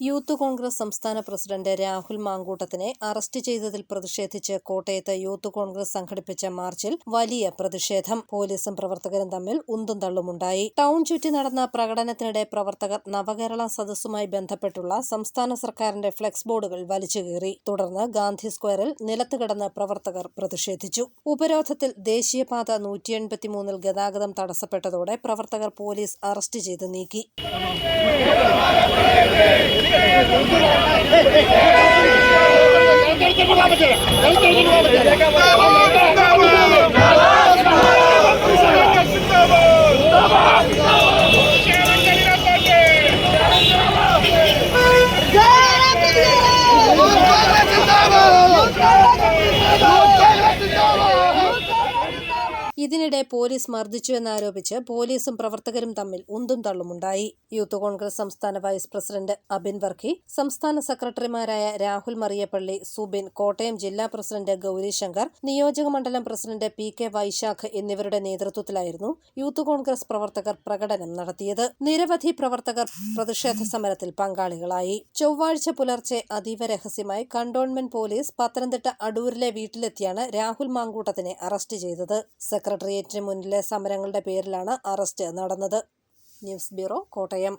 Youth Congress സംസ്ഥാന president Rahul മാങ്കൂട്ടത്തിനെ arrest ചെയ്തതിൽ പ്രതിഷേധിച്ച് കോട്ടയത്ത് യൂത്ത് കോൺഗ്രസ് സംഘടിപ്പിച്ച മാർച്ചിൽ വലിയ പ്രതിഷേധം. പോലീസും പ്രവർത്തകരും തമ്മിൽ ഉന്തും തള്ളുമുണ്ടായി. ടൗൺ ചുറ്റി നടന്ന പ്രകടനത്തിനിടെ പ്രവർത്തകർ നവകേരള സദസ്സുമായി ബന്ധപ്പെട്ടുള്ള സംസ്ഥാന സർക്കാരിന്റെ ഫ്ലെക്സ് ബോർഡുകൾ വലിച്ചുകീറി തുടർന്ന് ഗാന്ധി സ്ക്വയറിൽ നിലത്ത് കിടന്ന് പ്രവർത്തകർ പ്രതിഷേധിച്ചു. ഉപരോധത്തിൽ ദേശീയപാത നൂറ്റി എൺപത്തിമൂന്നിൽ ഗതാഗതം തടസ്സപ്പെട്ടതോടെ പ്രവർത്തകർ പോലീസ് അറസ്റ്റ് ചെയ്ത് നീക്കി. முதலமைச்சர் ഇതിനിടെ പോലീസ് മർദ്ദിച്ചുവെന്നാരോപിച്ച് പോലീസും പ്രവർത്തകരും തമ്മിൽ ഉന്തും തള്ളുമുണ്ടായി. യൂത്ത് കോൺഗ്രസ് സംസ്ഥാന വൈസ് പ്രസിഡന്റ് അബിൻ വർഖി സംസ്ഥാന സെക്രട്ടറിമാരായ രാഹുൽ മറിയപ്പള്ളി സുബിൻ കോട്ടയം ജില്ലാ പ്രസിഡന്റ് ഗൗരിശങ്കർ നിയോജക മണ്ഡലം പ്രസിഡന്റ് പി കെ വൈശാഖ് എന്നിവരുടെ നേതൃത്വത്തിലായിരുന്നു യൂത്ത് കോൺഗ്രസ് പ്രവർത്തകർ പ്രകടനം നടത്തിയത്. നിരവധി പ്രവർത്തകർ പ്രതിഷേധ സമരത്തിൽ പങ്കാളികളായി. ചൊവ്വാഴ്ച പുലർച്ചെ അതീവ രഹസ്യമായി കണ്ടോൺമെന്റ് പോലീസ് പത്തനംതിട്ട അടൂരിലെ വീട്ടിലെത്തിയാണ് രാഹുൽ മാങ്കൂട്ടത്തിനെ അറസ്റ്റ് ചെയ്തത്. സെക്രട്ടേറിയറ്റിന് മുന്നിലെ സമരങ്ങളുടെ പേരിലാണ് അറസ്റ്റ് നടന്നത്. News bureau Kottayam.